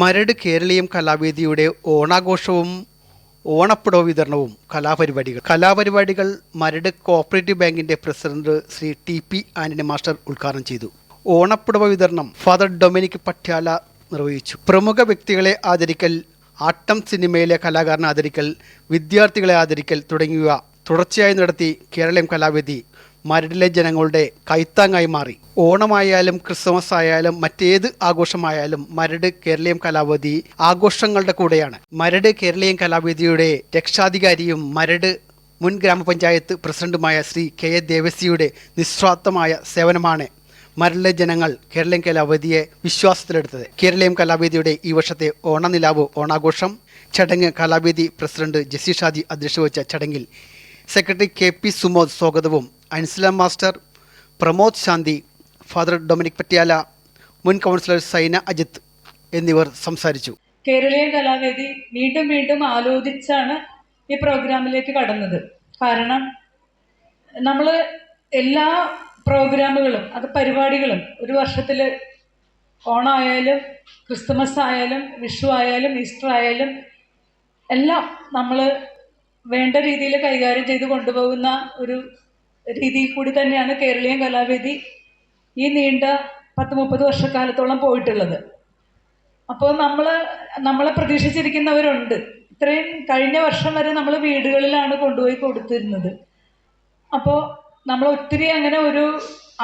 മരട് കേരളീയം കലാവേദിയുടെ ഓണാഘോഷവും ഓണപ്പുടവ വിതരണവും കലാപരിപാടികൾ. കലാപരിപാടികൾ മരട് കോഓപ്പറേറ്റീവ് ബാങ്കിന്റെ president Shri T P Antony master ഉദ്ഘാടനം ചെയ്തു. ഓണപ്പുടവ വിതരണം ഫാദർ ഡൊമിനിക് പട്യാല നിർവഹിച്ചു. പ്രമുഖ വ്യക്തികളെ ആദരിക്കൽ ആട്ടം സിനിമയിലെ കലാകാരനെ ആദരിക്കൽ വിദ്യാർത്ഥികളെ ആദരിക്കൽ തുടങ്ങിയവ തുടർച്ചയായി നടത്തി കേരളം കലാവേദി മരടിലെ ജനങ്ങളുടെ കൈത്താങ്ങായി മാറി. ഓണമായാലും ക്രിസ്മസ് ആയാലും മറ്റേത് ആഘോഷമായാലും മരട് കേരളീയം കലാവേദി ആഘോഷങ്ങളുടെ കൂടെയാണ്. മരട് കേരളീയം കലാവേദിയുടെ രക്ഷാധികാരിയും മരട് മുൻ ഗ്രാമപഞ്ചായത്ത് പ്രസിഡന്റുമായ ശ്രീ കെ എ ദേവസിയുടെ നിസ്വാർത്ഥമായ സേവനമാണ് മരടിലെ ജനങ്ങൾ കേരളീയം കലാവേദിയെ വിശ്വാസത്തിലെടുത്തത്. കേരളീയം കലാവേദിയുടെ ഈ വർഷത്തെ ഓണനിലാവ് ഓണാഘോഷം. ചടങ്ങ് കലാവേദി പ്രസിഡന്റ് ജസി ഷാജി അധ്യക്ഷ വഹിച്ച ചടങ്ങിൽ സെക്രട്ടറി കെ പി സുമോദ് സ്വാഗതവും അൻസില മാസ്റ്റർ പ്രമോദ് ശാന്തി ഫാദർ ഡൊമിനിക് പട്യാല മുൻ കൗൺസിലർ സൈന അജിത്ത് എന്നിവർ സംസാരിച്ചു. കേരളീയ കലാവേദി വീണ്ടും വീണ്ടും ആലോചിച്ചാണ് ഈ പ്രോഗ്രാമിലേക്ക് കടന്നത്. കാരണം നമ്മൾ എല്ലാ പ്രോഗ്രാമുകളും അത് പരിപാടികളും ഒരു വർഷത്തിൽ ഓണമായാലും ക്രിസ്തുമസ് ആയാലും വിഷു ആയാലും ഈസ്റ്റർ ആയാലും എല്ലാം നമ്മൾ വേണ്ട രീതിയിൽ കൈകാര്യം ചെയ്ത് കൊണ്ടുപോകുന്ന ഒരു രീതിയിൽ കൂടി തന്നെയാണ് കേരളീയ കലാവേദി ഈ നീണ്ട പത്ത് മുപ്പത് വർഷക്കാലത്തോളം പോയിട്ടുള്ളത്. അപ്പോൾ നമ്മൾ നമ്മളെ പ്രതീക്ഷിച്ചിരിക്കുന്നവരുണ്ട്. ഇത്രയും കഴിഞ്ഞ വർഷം വരെ നമ്മൾ വീടുകളിലാണ് കൊണ്ടുപോയി കൊടുത്തിരുന്നത്. അപ്പോൾ നമ്മൾ ഒത്തിരി അങ്ങനെ ഒരു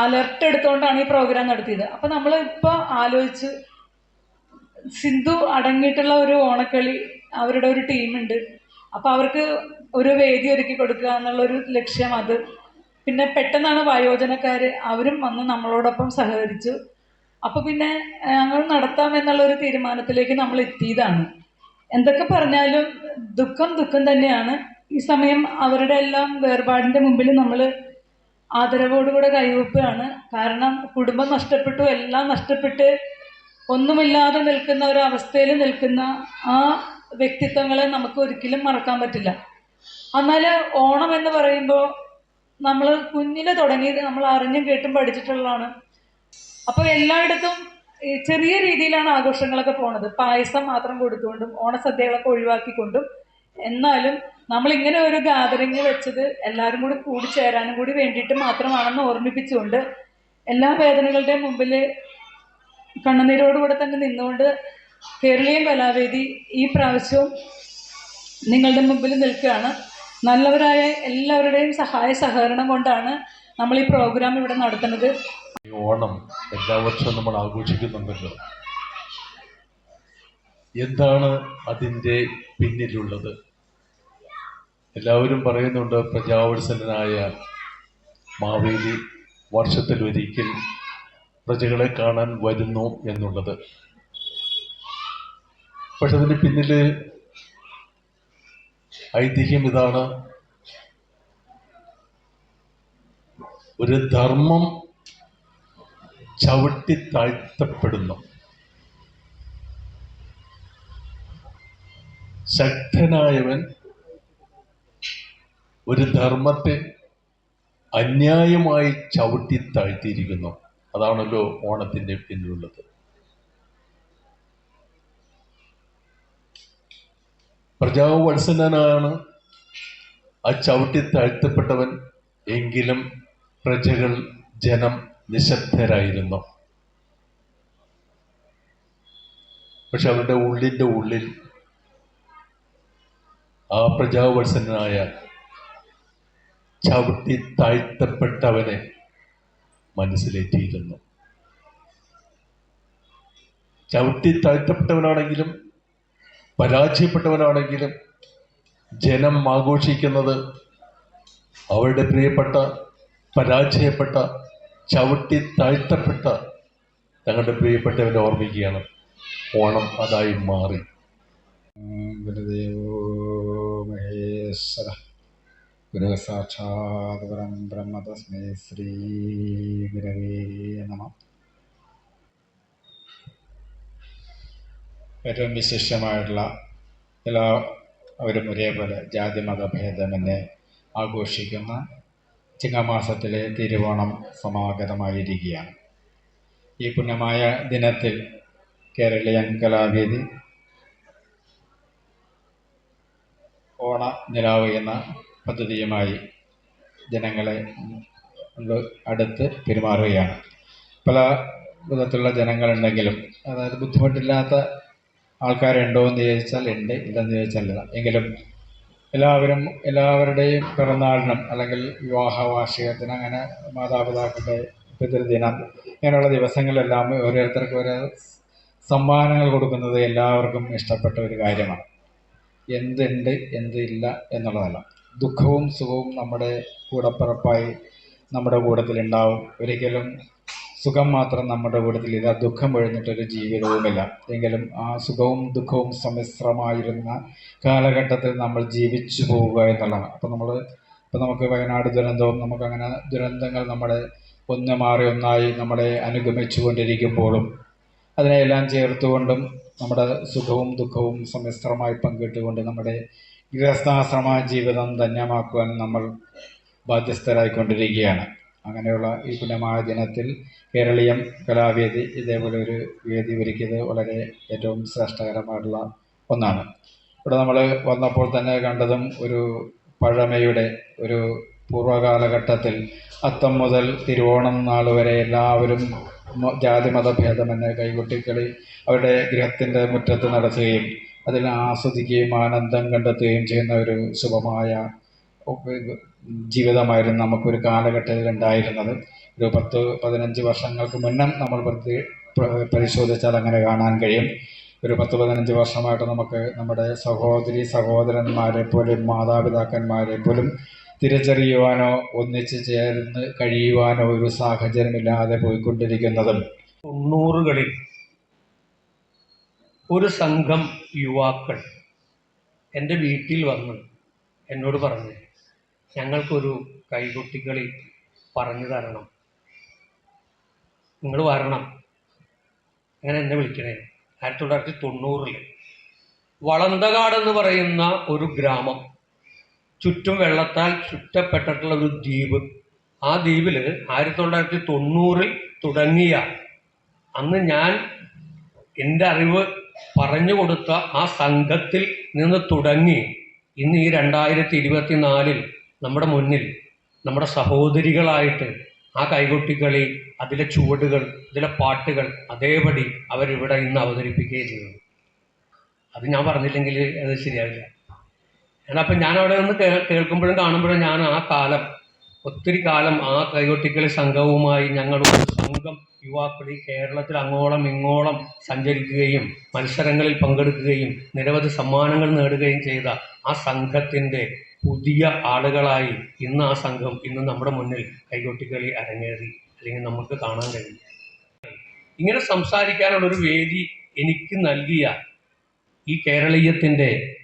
അലർട്ട് എടുത്തുകൊണ്ടാണ് ഈ പ്രോഗ്രാം നടത്തിയത്. അപ്പോൾ നമ്മൾ ഇപ്പോൾ ആലോചിച്ച് സിന്ധു അടങ്ങിയിട്ടുള്ള ഒരു ഓണക്കളി അവരുടെ ഒരു ടീമുണ്ട്. അപ്പോൾ അവർക്ക് ഒരു വേദി ഒരുക്കി കൊടുക്കുക എന്നുള്ളൊരു ലക്ഷ്യം അത് പിന്നെ പെട്ടെന്നാണ് വയോജനക്കാർ അവരും വന്ന് നമ്മളോടൊപ്പം സഹകരിച്ചു. അപ്പോൾ പിന്നെ ഞങ്ങൾ നടത്താം എന്നുള്ള ഒരു തീരുമാനത്തിലേക്ക് നമ്മൾ എത്തിയതാണ്. എന്തൊക്കെ പറഞ്ഞാലും ദുഃഖം ദുഃഖം തന്നെയാണ്. ഈ സമയം അവരുടെ എല്ലാം വേർപാടിന്റെ മുമ്പിൽ നമ്മൾ ആദരവോടുകൂടെ കൈവെപ്പാണ്. കാരണം കുടുംബം നഷ്ടപ്പെട്ടു എല്ലാം നഷ്ടപ്പെട്ട് ഒന്നുമില്ലാതെ നിൽക്കുന്ന ഒരു അവസ്ഥയിൽ നിൽക്കുന്ന ആ വ്യക്തിത്വങ്ങളെ നമുക്ക് ഒരിക്കലും മറക്കാൻ പറ്റില്ല. എന്നാൽ ഓണം എന്ന് പറയുമ്പോൾ നമ്മൾ കുഞ്ഞിലെ തുടങ്ങിയത് നമ്മൾ അറിഞ്ഞും കേട്ടും പഠിച്ചിട്ടുള്ളതാണ്. അപ്പോൾ എല്ലായിടത്തും ചെറിയ രീതിയിലാണ് ആഘോഷങ്ങളൊക്കെ പോണത്. പായസം മാത്രം കൊടുത്തുകൊണ്ടും ഓണസദ്യകളൊക്കെ ഒഴിവാക്കിക്കൊണ്ടും. എന്നാലും നമ്മൾ ഇങ്ങനെ ഒരു ഗാദറിങ് വെച്ചത് എല്ലാവരും കൂടി കൂടിച്ചേരാനും കൂടി വേണ്ടിയിട്ട് മാത്രമാണെന്ന് ഓർമ്മിപ്പിച്ചുകൊണ്ട് എല്ലാ വേദനകളുടെയും മുമ്പിൽ കണ്ണുനീരോടുകൂടെ തന്നെ നിന്നുകൊണ്ട് കേരളീയ കലാവേദി ഈ പ്രാവശ്യവും നിങ്ങളുടെ മുമ്പിൽ നിൽക്കുകയാണ്. നല്ലവരായ എല്ലാവരുടെയും സഹായ സഹകരണം കൊണ്ടാണ് നമ്മൾ ഈ പ്രോഗ്രാം ഇവിടെ നടത്തുന്നത്. ഓണം എല്ലാ വർഷവും നമ്മൾ ആഘോഷിക്കുന്നുണ്ടല്ലോ. എന്താണ് അതിന്റെ പിന്നിലുള്ളത്? എല്ലാവരും പറയുന്നുണ്ട് പ്രജാവത്സലനായ മാവേലി വർഷത്തിൽ ഒരിക്കൽ പ്രജകളെ കാണാൻ വരുന്നു എന്നുള്ളത്. പക്ഷെ അതിന് പിന്നിൽ ഐതിഹ്യം ഇതാണ്. ഒരു ധർമ്മം ചവിട്ടി താഴ്ത്തപ്പെടുന്നു. ശക്തനായവൻ ഒരു ധർമ്മത്തെ അന്യായമായി ചവിട്ടി താഴ്ത്തിയിരിക്കുന്നു. അതാണല്ലോ ഓണത്തിന്റെ പിന്നിലുള്ളത്. പ്രജാവത്സനാണ് ആ ചവിട്ടി താഴ്ത്തപ്പെട്ടവൻ എങ്കിലും പ്രജകൾ ജനം നിശബ്ദരായിരുന്നു. പക്ഷെ അവരുടെ ഉള്ളിന്റെ ഉള്ളിൽ ആ പ്രജാവത്സനായ ചവിട്ടി താഴ്ത്തപ്പെട്ടവനെ മനസ്സിലേറ്റിയിരുന്നു. ചവിട്ടി താഴ്ത്തപ്പെട്ടവനാണെങ്കിലും പരാജയപ്പെട്ടവനാണെങ്കിലും ജനം ആഘോഷിക്കുന്നത് അവരുടെ പ്രിയപ്പെട്ട പരാജയപ്പെട്ട ചവിട്ടി താഴ്ത്തപ്പെട്ട തങ്ങളുടെ പ്രിയപ്പെട്ടവരെ ഓർമ്മിക്കുകയാണ്. ഓണം അതായി മാറി. ഗുരുസാക്ഷാത് മഹേശ്വര. ഗുരു സാക്ഷാത് പരം ബ്രഹ്മ ശ്രീ ഗുരവേ നമ. ഏറ്റവും വിശിഷ്ടമായിട്ടുള്ള എല്ലാവരും ഒരേപോലെ ജാതി മതഭേദമെന്നെ ആഘോഷിക്കുന്ന ചിങ്ങമാസത്തിലെ തിരുവോണം സമാഗതമായിരിക്കുകയാണ്. ഈ പുണ്യമായ ദിനത്തിൽ കേരളീയൻ കലാവേദി ഓണ നിലാവ് എന്ന പദ്ധതിയുമായി ജനങ്ങളെ അടുത്ത് പെരുമാറുകയാണ്. പല വിധത്തിലുള്ള ജനങ്ങളുണ്ടെങ്കിലും അതായത് ബുദ്ധിമുട്ടില്ലാത്ത ആൾക്കാരുണ്ടോ എന്ന് ചോദിച്ചാൽ ഉണ്ട് ഇല്ലെന്ന് ചോദിച്ചാൽ ഇല്ല. എങ്കിലും എല്ലാവരും എല്ലാവരുടെയും പിറന്നാളിനും അല്ലെങ്കിൽ വിവാഹ വാർഷികത്തിന് അങ്ങനെ മാതാപിതാക്കളുടെ പിതൃദിനം ഇങ്ങനെയുള്ള ദിവസങ്ങളിലെല്ലാം ഓരോരുത്തർക്കും ഓരോ സമ്മാനങ്ങൾ കൊടുക്കുന്നത് എല്ലാവർക്കും ഇഷ്ടപ്പെട്ട ഒരു കാര്യമാണ്. എന്തുണ്ട് എന്തില്ല എന്നുള്ളതല്ല. ദുഃഖവും സുഖവും നമ്മുടെ കൂടപ്പിറപ്പായി നമ്മുടെ കൂട്ടത്തിലുണ്ടാവും ഒരിക്കലും സുഖം മാത്രം നമ്മുടെ കൂട്ടത്തിലില്ല ദുഃഖം ഒഴിഞ്ഞിട്ടൊരു ജീവിതവുമില്ല. എങ്കിലും ആ സുഖവും ദുഃഖവും സമ്മിശ്രമായിരുന്ന കാലഘട്ടത്തിൽ നമ്മൾ ജീവിച്ചു പോവുക എന്നുള്ളതാണ്. അപ്പം നമ്മൾ ഇപ്പം നമുക്ക് വയനാട് ദുരന്തവും നമുക്കങ്ങനെ ദുരന്തങ്ങൾ നമ്മുടെ ഒന്ന് മാറി ഒന്നായി നമ്മളെ അനുഗമിച്ചു കൊണ്ടിരിക്കുമ്പോഴും അതിനെയെല്ലാം ചേർത്തുകൊണ്ടും നമ്മുടെ സുഖവും ദുഃഖവും സമ്മിശ്രമായി പങ്കിട്ടുകൊണ്ട് നമ്മുടെ ഗൃഹസ്ഥാശ്രമ ജീവിതം ധന്യമാക്കുവാൻ നമ്മൾ ബാധ്യസ്ഥരായിക്കൊണ്ടിരിക്കുകയാണ്. അങ്ങനെയുള്ള ഈ പുണ്യമായ ദിനത്തിൽ കേരളീയം കലാവേദി ഇതേപോലെ ഒരു വേദി ഒരുക്കിയത് വളരെ ഏറ്റവും ശ്രേഷ്ഠകരമായിട്ടുള്ള ഒന്നാണ്. ഇവിടെ നമ്മൾ വന്നപ്പോൾ തന്നെ കണ്ടതും ഒരു പഴമയുടെ ഒരു പൂർവകാലഘട്ടത്തിൽ അത്തം മുതൽ തിരുവോണം നാൾ വരെ എല്ലാവരും മ- ജാതി മതഭേദമെന്ന് കൈകൊട്ടിക്കളി അവരുടെ ഗൃഹത്തിന്റെ മുറ്റത്ത് നടത്തുകയും അതിൽ ആസ്വദിക്കുകയും ആനന്ദം കണ്ടെത്തുകയും ചെയ്യുന്ന ഒരു ശുഭമായ ജീവിതമായിരുന്നു നമുക്കൊരു കാലഘട്ടത്തിൽ ഉണ്ടായിരുന്നത്. ഒരു പത്ത് പതിനഞ്ച് വർഷങ്ങൾക്ക് മുന്നം നമ്മൾ പ്രതി പ്ര- പരിശോധിച്ചാൽ അങ്ങനെ കാണാൻ കഴിയും. ഒരു പത്ത് പതിനഞ്ച് വർഷമായിട്ട് നമുക്ക് നമ്മുടെ സഹോദരി സഹോദരന്മാരെ പോലും മാതാപിതാക്കന്മാരെ പോലും തിരിച്ചറിയുവാനോ ഒന്നിച്ച് ചേർന്ന് കഴിയുവാനോ ഒരു സാഹചര്യമില്ലാതെ പോയിക്കൊണ്ടിരിക്കുന്നതും. തൊണ്ണൂറുകളിൽ ഒരു സംഘം യുവാക്കൾ എന്റെ വീട്ടിൽ വന്ന് എന്നോട് പറഞ്ഞു ഞങ്ങൾക്കൊരു കൈകൊട്ടിക്കളി പറഞ്ഞു തരണം. നിങ്ങൾ വരണം. അങ്ങനെ എന്നെ വിളിക്കണേ. ആയിരത്തി തൊള്ളായിരത്തി തൊണ്ണൂറിൽ വളന്തകാട് എന്ന് പറയുന്ന ഒരു ഗ്രാമം. ചുറ്റും വെള്ളത്താൽ ചുറ്റപ്പെട്ടിട്ടുള്ള ഒരു ദ്വീപ്. ആ ദ്വീപിൽ ആയിരത്തി തൊള്ളായിരത്തി തൊണ്ണൂറിൽ തുടങ്ങിയ അന്ന് ഞാൻ എന്റെ അറിവ് പറഞ്ഞു കൊടുത്ത ആ സംഘത്തിൽ നിന്ന് തുടങ്ങി. ഇന്ന് ഈ രണ്ടായിരത്തി ഇരുപത്തി നാലിൽ നമ്മുടെ മുന്നിൽ നമ്മുടെ സഹോദരികളായിട്ട് ആ കൈകൊട്ടിക്കളി അതിലെ ചുവടുകൾ അതിലെ പാട്ടുകൾ അതേപടി അവരിവിടെ ഇന്ന് അവതരിപ്പിക്കുകയും ചെയ്യുന്നു അത് ഞാൻ പറഞ്ഞില്ലെങ്കിൽ അത് ശരിയാവില്ല. ഞാനപ്പം ഞാൻ അവിടെ നിന്ന് കേൾക്കുമ്പോഴും കാണുമ്പോഴും ഞാൻ ആ കാലം ഒത്തിരി കാലം ആ കൈകൊട്ടിക്കളി സംഘവുമായി ഞങ്ങൾ സംഘം യുവാക്കൾ ഈ കേരളത്തിൽ അങ്ങോളം ഇങ്ങോളം സഞ്ചരിക്കുകയും മത്സരങ്ങളിൽ പങ്കെടുക്കുകയും നിരവധി സമ്മാനങ്ങൾ നേടുകയും ചെയ്ത ആ സംഘത്തിന്റെ പുതിയ ആളുകളായി ഇന്ന് ആ സംഘം ഇന്ന് നമ്മുടെ മുന്നിൽ കൈകൊട്ടിക്കളി അരങ്ങേറി അല്ലെങ്കിൽ നമുക്ക് കാണാൻ കഴിയും. ഇങ്ങനെ സംസാരിക്കാനുള്ള ഒരു വേദി എനിക്ക് നൽകിയ ഈ കേരളീയത്തിന്റെ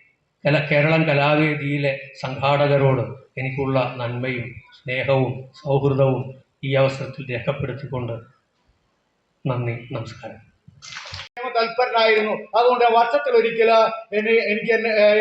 കല കേരളം കലാവേദിയിലെ സംഘാടകരോട് എനിക്കുള്ള നന്മയും സ്നേഹവും സൗഹൃദവും ഈ അവസരത്തിൽ രേഖപ്പെടുത്തിക്കൊണ്ട് നന്ദി നമസ്കാരം. തൽപരനായിരുന്നു. അതുകൊണ്ട് വർഷത്തിൽ ഒരിക്കൽ എനിക്ക്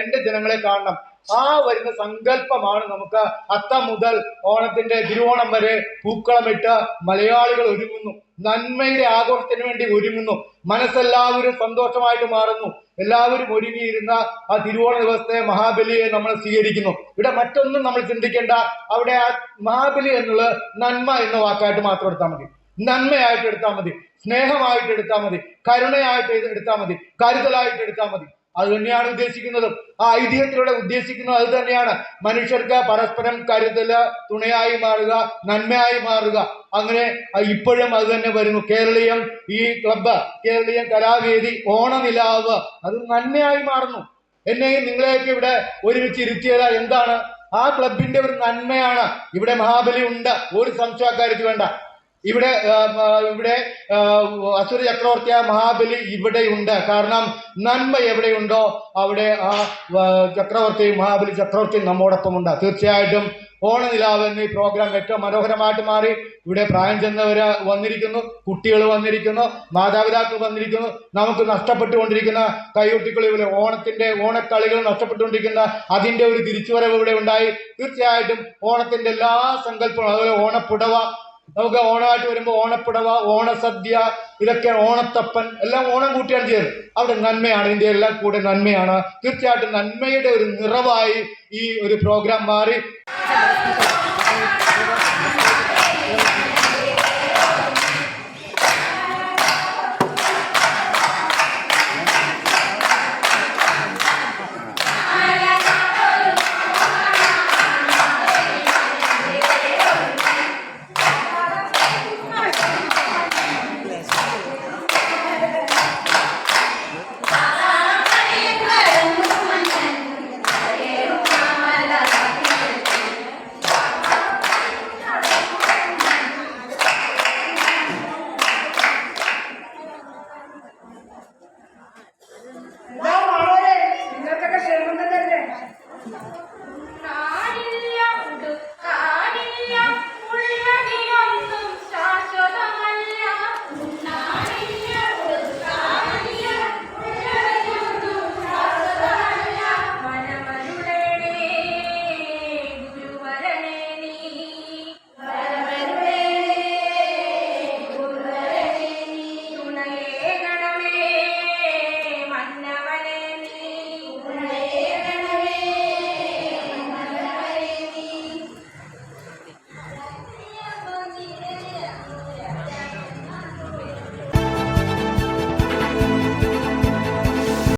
എന്റെ ജനങ്ങളെ കാണണം. ആ വരുന്ന സങ്കല്പമാണ് നമുക്ക് അത്തം മുതൽ ഓണത്തിന്റെ തിരുവോണം വരെ പൂക്കളമിട്ട് മലയാളികൾ ഒരുങ്ങുന്നു. നന്മയുടെ ആഘോഷത്തിന് വേണ്ടി ഒരുങ്ങുന്നു. മനസ്സെല്ലാവരും സന്തോഷമായിട്ട് മാറുന്നു. എല്ലാവരും ഒരുങ്ങിയിരുന്ന ആ തിരുവോണ ദിവസത്തെ മഹാബലിയെ നമ്മൾ സ്വീകരിക്കുന്നു. ഇവിടെ മറ്റൊന്നും നമ്മൾ ചിന്തിക്കേണ്ട. അവിടെ ആ മഹാബലി എന്നുള്ളത് നന്മ എന്ന വാക്കായിട്ട് മാത്രം എടുത്താൽ മതി. നന്മയായിട്ട് എടുത്താൽ മതി. സ്നേഹമായിട്ട് എടുത്താൽ മതി. കരുണയായിട്ട് എടുത്താൽ മതി. കരുതലായിട്ട് എടുത്താൽ മതി. അത് തന്നെയാണ് ഉദ്ദേശിക്കുന്നത്. ആ ഐതിഹ്യത്തിലൂടെ ഉദ്ദേശിക്കുന്നത് അത് തന്നെയാണ്. മനുഷ്യർക്ക് പരസ്പരം കരുതൽ തുണയായി മാറുക നന്മയായി മാറുക. അങ്ങനെ ഇപ്പോഴും അത് തന്നെ വരുന്നു. കേരളീയം ഈ ക്ലബ്ബ് കേരളീയം കലാവേദി ഓണനിലാവ് അത് നന്മയായി മാറുന്നു. എന്നെയും നിങ്ങളെയൊക്കെ ഇവിടെ ഒരുമിച്ച് ഇരുത്തിയത് എന്താണ്? ആ ക്ലബിന്റെ ഒരു നന്മയാണ്. ഇവിടെ മഹാബലി ഉണ്ട്. ഒരു സംശയക്കാരിക്ക് വേണ്ട. ഇവിടെ ഇവിടെ അസുര ചക്രവർത്തിയായ മഹാബലി ഇവിടെയുണ്ട്. കാരണം നന്മ എവിടെയുണ്ടോ അവിടെ ആ ചക്രവർത്തി മഹാബലി ചക്രവർത്തി നമ്മോടൊപ്പം ഉണ്ട് തീർച്ചയായിട്ടും ഓണനിലാവ് എന്ന പ്രോഗ്രാം ഏറ്റവും മനോഹരമായിട്ട് മാറി. ഇവിടെ പ്രായം ചെന്നവര് വന്നിരിക്കുന്നു കുട്ടികൾ വന്നിരിക്കുന്നു മാതാപിതാക്കൾ വന്നിരിക്കുന്നു. നമുക്ക് നഷ്ടപ്പെട്ടുകൊണ്ടിരിക്കുന്ന കൈകൊട്ടിക്കളികൾ ഓണത്തിന്റെ ഓണക്കളികൾ നഷ്ടപ്പെട്ടുകൊണ്ടിരിക്കുന്ന അതിന്റെ ഒരു തിരിച്ചുവരവ് ഇവിടെ ഉണ്ടായി. തീർച്ചയായിട്ടും ഓണത്തിന്റെ എല്ലാ സങ്കല്പങ്ങളും അതുപോലെ ഓണപ്പുടവ നമുക്ക് ഓണമായിട്ട് വരുമ്പോൾ ഓണപ്പുടവ ഓണസദ്യ ഇതൊക്കെ ഓണത്തപ്പൻ എല്ലാം ഓണം കൂട്ടിയാണ് ചെയ്യുന്നത് അവിടെ നന്മയാണ്. ഇതിന്റെ എല്ലാം കൂടെ നന്മയാണ്. തീർച്ചയായിട്ടും നന്മയുടെ ഒരു നിറവായി ഈ ഒരു പ്രോഗ്രാം മാറി.